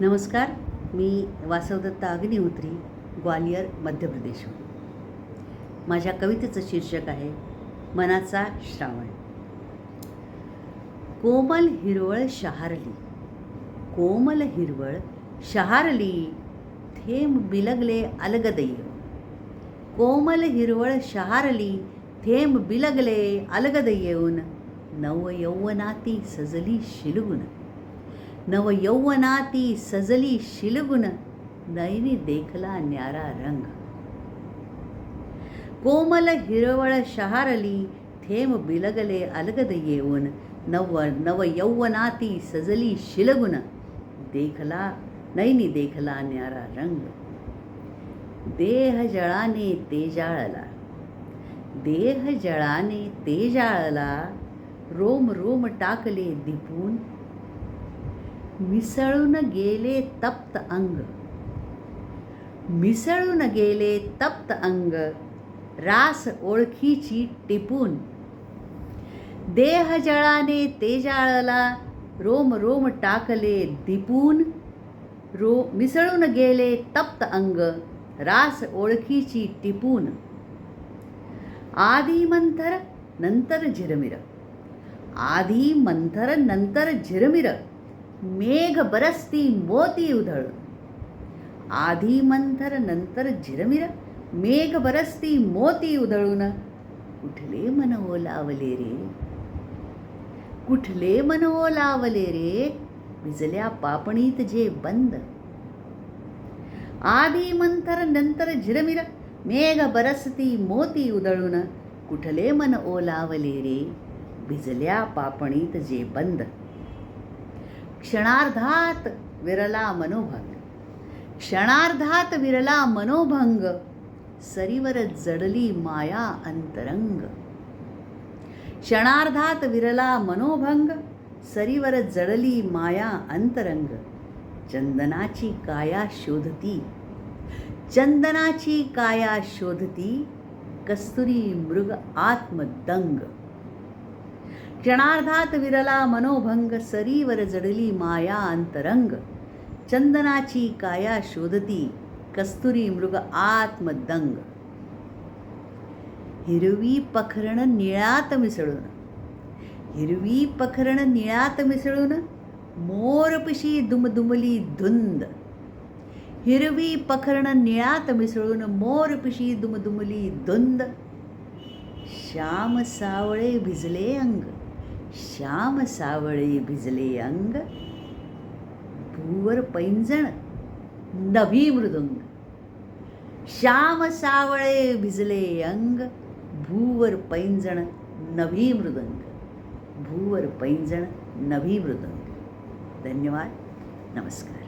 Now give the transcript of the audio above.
नमस्कार मी वासवदत्ता अग्निहोत्री ग्वालियर मध्य प्रदेशहून. माझ्या कवितेचं शीर्षक आहे मनाचा श्रावण. कोमल हिरवळ शहारली. कोमल हिरवळ शहारली थेंब बिलगले अलगदय कोमल हिरवळ शहारली थेंब बिलगले अलगद येऊन नव यौवनाती सजली शिलगुण नवयौवनाती सजली शिलगुण नैनी देखला न्यारा रंग. कोमल हिरवळ शहारली थेंब बिलगले अलगद येऊन नव नवयौवनाती सजली शिलगुण देखला नैनी देखला न्यारा रंग. देह जळाने तेजाळला देह जळाने तेजाळला रोम रोम टाकले दिपून मिसळून गेले तप्त अंग. मिसळून गेले तप्त अंग. रास ओळखीची टिपून. देह जळाने तेजाळला रोम रोम टाकले दिपून. रो मिसळून गेले तप्त अंग. रास ओळखीची टिपून. आधी मंथर नंतर झिरमिर. आधी मंथर नंतर झिरमिर. मेघ बरसती मोती उधळून आधी मंथर नंतर झिरमिर मेघ बरसती मोती उधळून. कुठले मन ओलावले रे? कुठले मन ओलावले रे? भिजल्या पापणीत जे बंद. आधी मंथर नंतर झिरमिर मेघ बरसती मोती उधळून. कुठले मन ओलावले रे? भिजल्या पापणीत जे बंद. क्षणार्धात विरला मनोभंग. क्षणार्धात विरला मनोभंग. सरीवर जडली माया अंतरंग. क्षणार्धात विरला मनोभंग. सरीवर जडली माया अंतरंग. चंदनाची काया शोधती. चंदनाची काया शोधती. कस्तुरी मृग आत्मदंग. क्षणार्धात विरला मनोभंग सरीवर जडली माया अंतरंग. चंदनाची काया शोधती कस्तुरी मृग आत्मदंग. हिरवी पखरण निळात मिसळून. हिरवी पखरण निळात मिसळून मोरपिशी दुमदुमली धुंद. हिरवी पखरण निळात मिसळून मोरपिशी दुमदुमली धुंद. श्याम सावळे भिजले अंग. श्याम सावळे भिजले अंग भूवर पैंजण नभी मृदुंग. श्याम सावळे भिजले अंग भूवर पैंजण नभी मृदंग. भूवर पैंजण नभी मृदंग. धन्यवाद. नमस्कार.